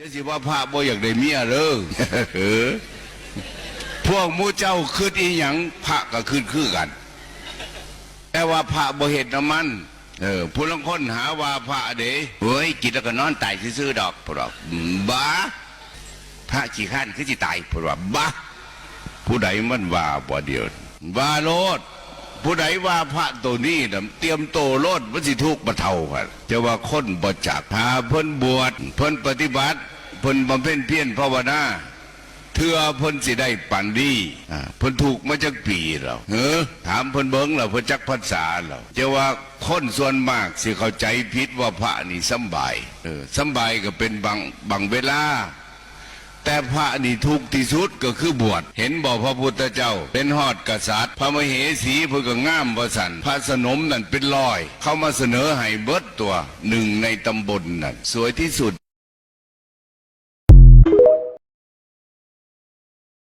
อย่าสิว่าพระบ่อยากได้เมียเด้อเออพวกมู่เจ้าคืดอีหยังพระก็คืดคือกัน แต่ว่าพระบ่เห็นน้ำมันเออผู้ลางคนหาว่าพระเด้เฮ้ยกินแล้วก็นอนตายซื่อๆดอกพวกเราอืมบ้าพระขี้ข้านคือสิตายพวกเราบ้าผู้ใดมันว่าบ่เดียวว่าโลด ผู้ใดว่าพระตัวนี้น่ะเตรียมโตโลดมัสิทุกข์บ่เท่ากันจะว่าคนบ่จักพาเพิ่นบวชเพิ่นปฏิบัติเพิ่นบำเพ็ญเพียรภาวนาเทื่อเพิ่นสิได้ปันดีอ่าเพิ่นถูกมาจากปีแล้วเออถามเพิ่นเบิ่งแล้วเพิ่นจักภาษาแล้วจะว่าคนส่วนมากสิเข้าใจผิดว่าพระนี่สบายเออสบายก็เป็นบางบางเวลา แต่พระนี่ทุกข์ที่สุดก็คือบวชเห็นบอกพระพุทธเจ้า เป็นหอดกษัตริย์ พระมเหสีเพื่อก็ง่ามประสันพระสนมนั่นเป็นลอย เข้ามาเสนอให้เบิดตัวหนึ่งในตำบลนั่นสวยที่สุด